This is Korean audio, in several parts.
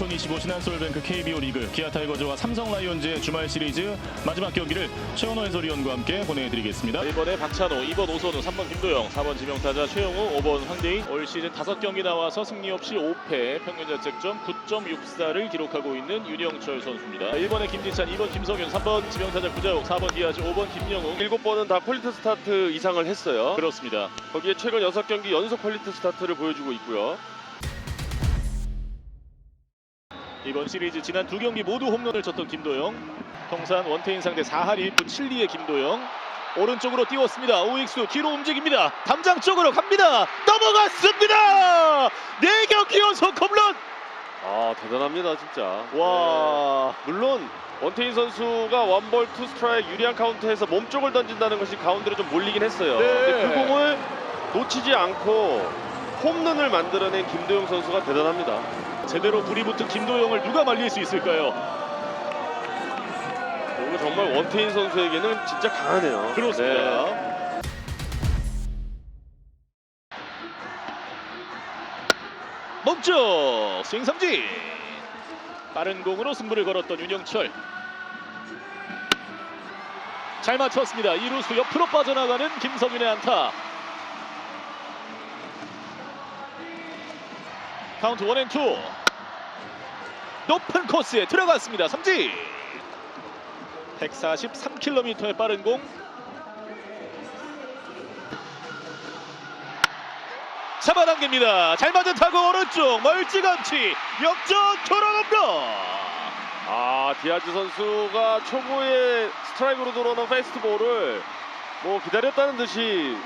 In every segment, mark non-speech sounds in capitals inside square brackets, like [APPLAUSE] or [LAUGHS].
2025 신한솔뱅크 KBO 리그 기아 타이거즈와 삼성 라이온즈의 주말 시리즈 마지막 경기를 최원호 해설위원과 함께 보내드리겠습니다. 1번에 박찬호, 2번 오선우, 3번 김도영, 4번 지명타자 최영우, 5번 황대인 올 시즌 5경기 나와서 승리 없이 5패 평균 자책점 9.64를 기록하고 있는 윤영철 선수입니다. 1번에 김지찬, 2번 김성윤, 3번 지명타자 구자욱, 4번 디아즈, 5번 김영웅 일곱 번은 다 퀄리티 스타트 이상을 했어요. 그렇습니다. 거기에 최근 6경기 연속 퀄리티 스타트를 보여주고 있고요. 이번 시리즈 지난 두 경기 모두 홈런을 쳤던 김도영. 통산 원태인 상대 4할 1분 7리의 김도영. 오른쪽으로 띄웠습니다. 오익수 뒤로 움직입니다. 담장 쪽으로 갑니다. 넘어갔습니다. 네 경기 연속 홈런. 아 대단합니다 진짜. 와. 물론 원태인 선수가 원볼 투 스트라이크 유리한 카운트에서 몸쪽을 던진다는 것이 가운데로 좀 몰리긴 했어요. 네. 근데 그 공을 놓치지 않고 홈런을 만들어낸 김도영 선수가 대단합니다. 제대로 불이 붙은 김도영을 누가 말릴 수 있을까요? 오늘 정말 원태인 선수에게는 진짜 강하네요. 그렇습니다. 네. 멈춰 스윙 삼진. 빠른 공으로 승부를 걸었던 윤영철. 잘 맞췄습니다. 2루수 옆으로 빠져나가는 김성윤의 안타. 카운트 원앤투 높은 코스에 들어갔습니다 삼진 143km의 빠른 공 잡아당깁니다. 잘 맞은 타구 오른쪽 멀찌감치 역전 홈런. 아 디아즈 선수가 초구에 스트라이크로 들어오는 페스트볼을 뭐 기다렸다는 듯이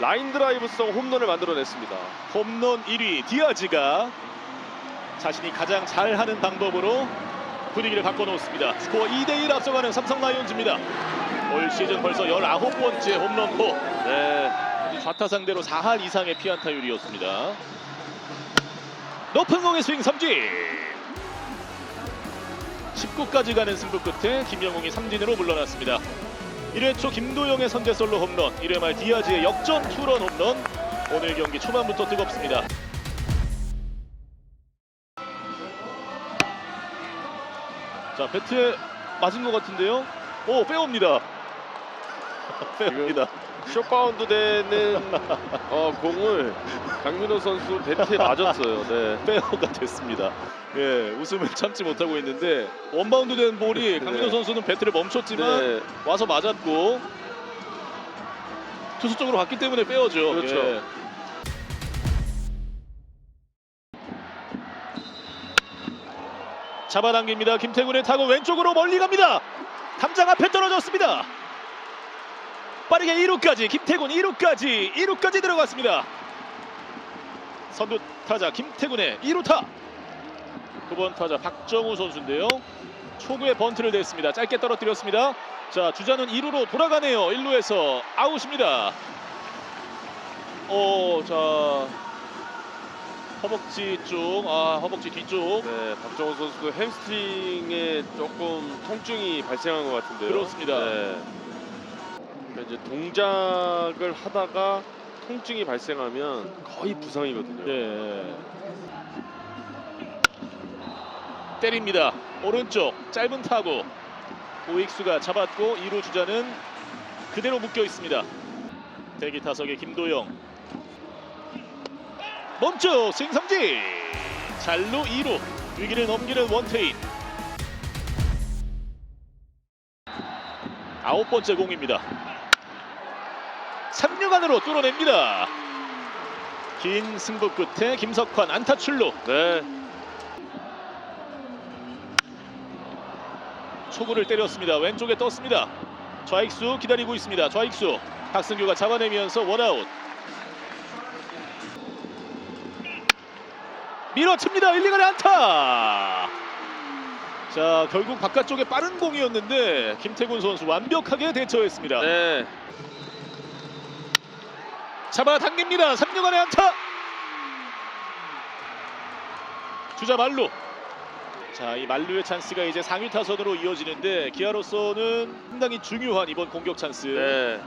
라인 드라이브성 홈런을 만들어냈습니다. 홈런 1위 디아즈가 자신이 가장 잘하는 방법으로 분위기를 바꿔놓습니다. 스코어 2대1 앞서가는 삼성 라이온즈입니다. 올 시즌 벌써 19번째 홈런포 네, 좌타 상대로 4할 이상의 피안타율이었습니다. 높은 공의 스윙 삼진 19까지 가는 승부 끝에 김영웅이 삼진으로 물러났습니다. 1회 초 김도영의 선제 솔로 홈런 1회 말 디아즈의 역전 투런 홈런 오늘 경기 초반부터 뜨겁습니다. 자 배트에 맞은 것 같은데요. 오 빼옵니다. [LAUGHS] 빼옵니다. 숏바운드 되는 어, 공을 강민호 선수 배트에 맞았어요. 네. [LAUGHS] 페어가 됐습니다. 예, 웃음을 참지 못하고 있는데 원바운드 된 볼이 강민호 네. 선수는 배트를 멈췄지만 네. 와서 맞았고 투수 쪽으로 갔기 때문에 빼어죠. 그렇죠. 예. 잡아당깁니다. 김태군의 타고 왼쪽으로 멀리 갑니다. 담장 앞에 떨어졌습니다. 빠르게 2루까지 김태군 2루까지 2루까지 들어갔습니다. 선두 타자 김태군의 2루타 9번 타자 박정우 선수인데요 초구에 번트를 냈습니다 짧게 떨어뜨렸습니다 자 주자는 2루로 돌아가네요 1루에서 아웃입니다 어 자 허벅지 쪽 아 허벅지 뒤쪽 네, 박정호 선수도 햄스트링에 조금 통증이 발생한 것 같은데요. 그렇습니다. 네. 그러니까 이제 동작을 하다가 통증이 발생하면 거의 부상이거든요. 네. 때립니다 오른쪽 짧은 타구 오익수가 잡았고 2루 주자는 그대로 묶여 있습니다 대기 타석의 김도영 멈춰 승삼진 잘루 2루 위기를 넘기는 원태인 아홉 번째 공입니다 3루 안으로 뚫어냅니다 긴 승부 끝에 김석환 안타 출루 네. 초구를 때렸습니다. 왼쪽에 떴습니다. 좌익수 기다리고 있습니다. 좌익수 박승규가 잡아내면서 원아웃. 밀어칩니다. 1, 2간의 안타. 자 결국 바깥쪽에 빠른 공이었는데 김태군 선수 완벽하게 대처했습니다. 네. 잡아당깁니다. 3루간의 안타. 주자 말루. 자, 이 말루의 찬스가 이제 상위 타선으로 이어지는데 기아로서는 상당히 중요한 이번 공격 찬스. 네.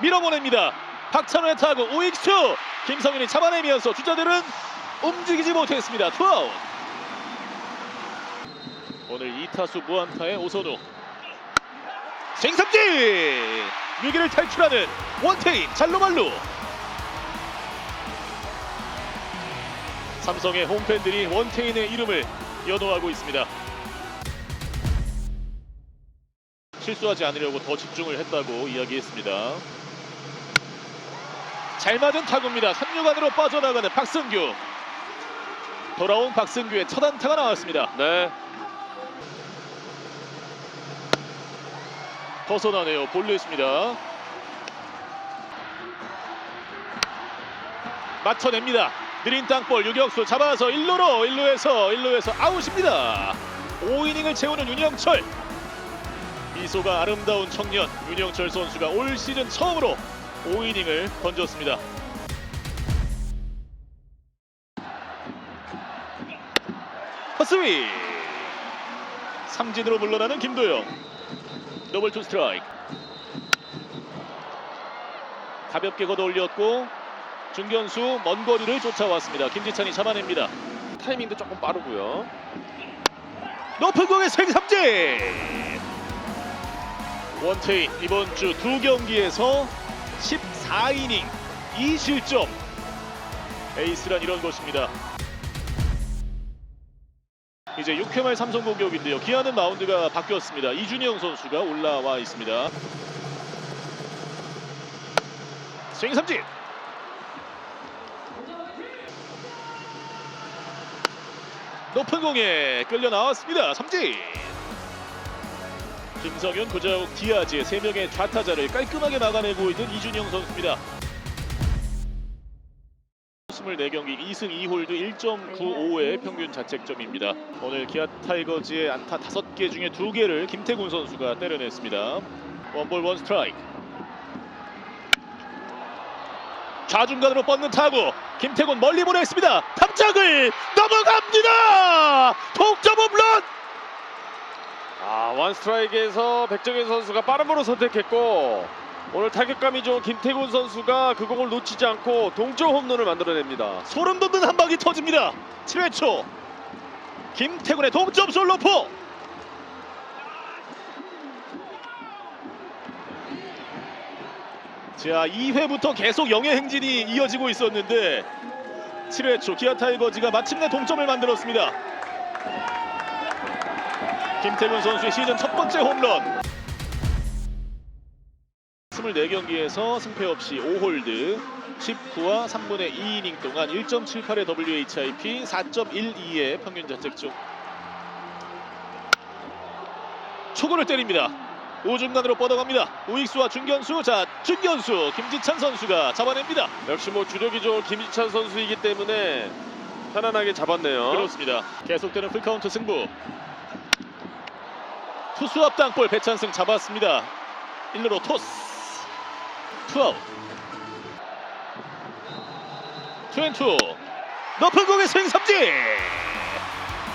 밀어보냅니다. 박찬호의 타구 오익수 김성윤이 잡아내면서 주자들은 움직이지 못했습니다. 투아웃. 오늘 2타수 무안타의 오선우. 생삼진 위기를 탈출하는 원태인 잘로말루. 삼성의 홈팬들이 원태인의 이름을 연호하고 있습니다. 실수하지 않으려고 더 집중을 했다고 이야기했습니다. 잘 맞은 타구입니다. 3루간으로 빠져나가는 박승규. 돌아온 박승규의 첫 안타가 나왔습니다. 네. 벗어나네요. 볼넷입니다. 맞춰냅니다. 느린 땅볼 유격수 잡아서 1루로 1루에서 1루에서 아웃입니다. 5이닝을 채우는 윤영철. 미소가 아름다운 청년 윤영철 선수가 올 시즌 처음으로 5이닝을 던졌습니다. 허스위 삼진으로 물러나는 김도영 더블 투 스트라이크 가볍게 걷어 올렸고 중견수 먼 거리를 쫓아왔습니다. 김지찬이 잡아냅니다. 타이밍도 조금 빠르고요. 높은 공의 생삼진 원태인 이번 주 두 경기에서 14이닝 2실점 에이스란 이런 것입니다. 이제 6회 말 삼성 공격인데요. 기아는 마운드가 바뀌었습니다. 이준영 선수가 올라와 있습니다. 스윙 삼진 높은 공에 끌려 나왔습니다. 삼진. 김성현, 고자욱, 디아즈의 세 명의 좌타자를 깔끔하게 막아내고 있는 이준영 선수입니다. 24경기 2승 2홀드 1.95의 평균 자책점입니다. 오늘 기아 타이거즈의 안타 5개 중에 2개를 김태군 선수가 때려냈습니다. 원볼 원 스트라이크. 좌중간으로 뻗는 타구 김태군 멀리 보냈습니다. 탐장을 넘어갑니다. 동점 홈런. 아, 원 스트라이크에서 백정현 선수가 빠른 볼을 선택했고 오늘 타격감이 좋은 김태군 선수가 그 공을 놓치지 않고 동점 홈런을 만들어냅니다. 소름 돋는 한 방이 터집니다. 7회 초 김태군의 동점 솔로포. 자 2회부터 계속 영의 행진이 이어지고 있었는데 7회 초 기아 타이거즈가 마침내 동점을 만들었습니다. 김태군 선수의 시즌 첫 번째 홈런. 24경기에서 승패 없이 5홀드. 19와 3분의 2이닝 동안 1.78의 WHIP 4.12의 평균 자책점 초구를 때립니다. 우중간으로 뻗어갑니다. 우익수와 중견수. 자 중견수 김지찬 선수가 잡아냅니다. 역시 뭐 주력이 좋은 김지찬 선수이기 때문에 편안하게 잡았네요. 그렇습니다. 계속되는 풀카운트 승부 투수 앞 땅볼 배찬승 잡았습니다. 1루로 토스. 투아웃. 투앤투. 높은 공의 스윙 삼진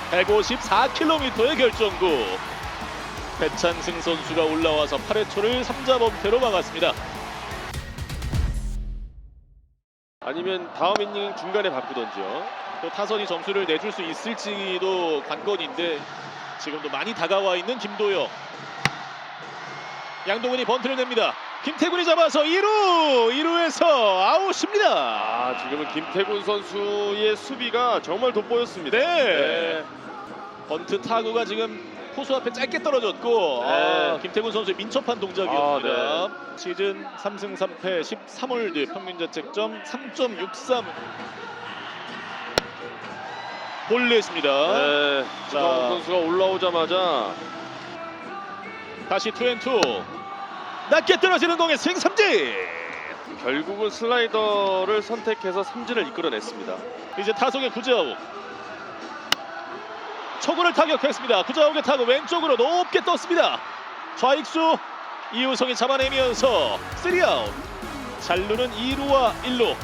154km의 결정구. 배찬승 선수가 올라와서 8회 초를 3자 범퇴로 막았습니다. 아니면 다음 이닝 중간에 바꾸던지요. 또 타선이 점수를 내줄 수 있을지도 관건인데 지금도 많이 다가와 있는 김도영 양동근이 번트를 냅니다 김태군이 잡아서 2루 2루에서 아웃입니다 아, 지금은 김태군 선수의 수비가 정말 돋보였습니다. 네. 번트 타구가 지금 포수 앞에 짧게 떨어졌고 네. 아, 김태군 선수의 민첩한 동작이었습니다. 아, 시즌 3승 3패 13홀드 평균 자책점 3.63 볼넷입니다. 네. 자. 주성 선수가 올라오자마자 다시 투앤투 낮게 떨어지는 공에 스윙 삼진 결국은 슬라이더를 선택해서 삼진을 이끌어냈습니다. 이제 타석의 구자욱 초구를 타격했습니다 구자욱의 타구 왼쪽으로 높게 떴습니다 좌익수 이우성이 잡아내면서 3아웃 잘루는 2루와 1루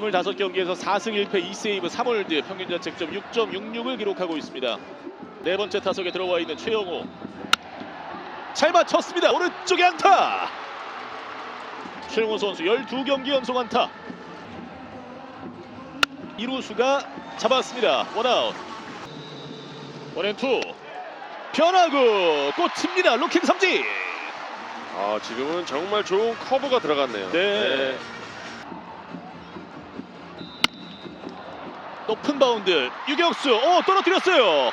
25경기에서 4승 1패 2세이브 3홀드 평균 자책점 6.66을 기록하고 있습니다 네 번째 타석에 들어와 있는 최영호 잘 맞췄습니다 오른쪽에 안타 최영호 선수 12경기 연속 안타 이루수가 잡았습니다. 원아웃. 원앤투. 변화구 꽂힙니다. 로킹 삼진. 아 지금은 정말 좋은 커브가 들어갔네요. 네. 높은 바운드 유격수 오 떨어뜨렸어요.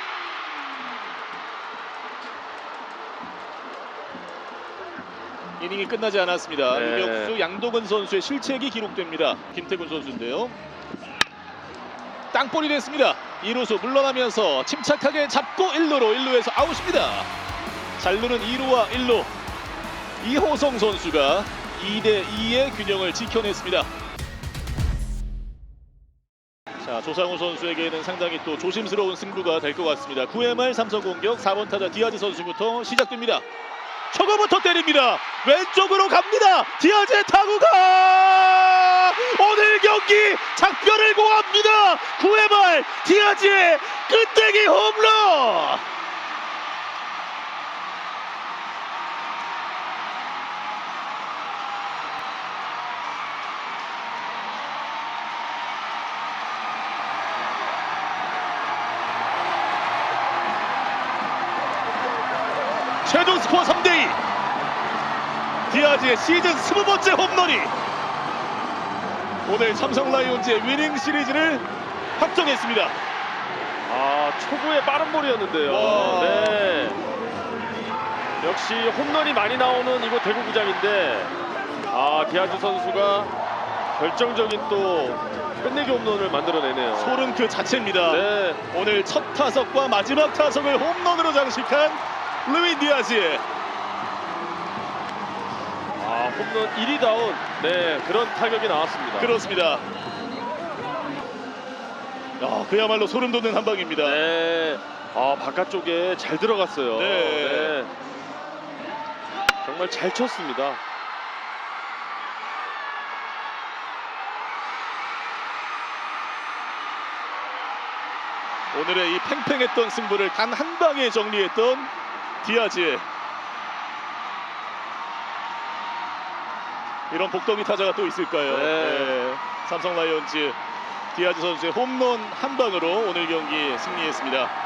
이닝이 끝나지 않았습니다. 네. 유격수 양동근 선수의 실책이 기록됩니다. 김태군 선수인데요. 땅볼이 됐습니다. 이루수 물러나면서 침착하게 잡고 1루로 1루에서 아웃입니다. 잘루는 2루와 1루 이호성 선수가 2대 2의 균형을 지켜냈습니다. 자 조상우 선수에게는 상당히 또 조심스러운 승부가 될 것 같습니다. 9회 말 삼성 공격 4번 타자 디아즈 선수부터 시작됩니다. 초구부터 때립니다. 왼쪽으로 갑니다. 디아즈의 타구가 오늘 경기 작별을 고합니다. 9회 말 디아즈의 끝내기 홈런. 최종 스코어 3대2 디아즈의 시즌 20번째 홈런이 오늘 삼성 라이온즈의 위닝 시리즈를 확정했습니다 아 초구의 빠른 볼이었는데요. 와. 네. 역시 홈런이 많이 나오는 이곳 대구구장인데 아 디아즈 선수가 결정적인 또 끝내기 홈런을 만들어내네요. 소름 그 자체입니다 네. 오늘 첫 타석과 마지막 타석을 홈런으로 장식한 루인 디아즈 아 홈런 1위다운 네 그런 타격이 나왔습니다. 그렇습니다 야, 그야말로 소름 돋는 한 방입니다 네. 아 바깥쪽에 잘 들어갔어요. 네. 정말 잘 쳤습니다. 오늘의 이 팽팽했던 승부를 단 한 방에 정리했던 디아즈. 이런 복덩이 타자가 또 있을까요? 네. 삼성 라이온즈 디아즈 선수의 홈런 한 방으로 오늘 경기 승리했습니다.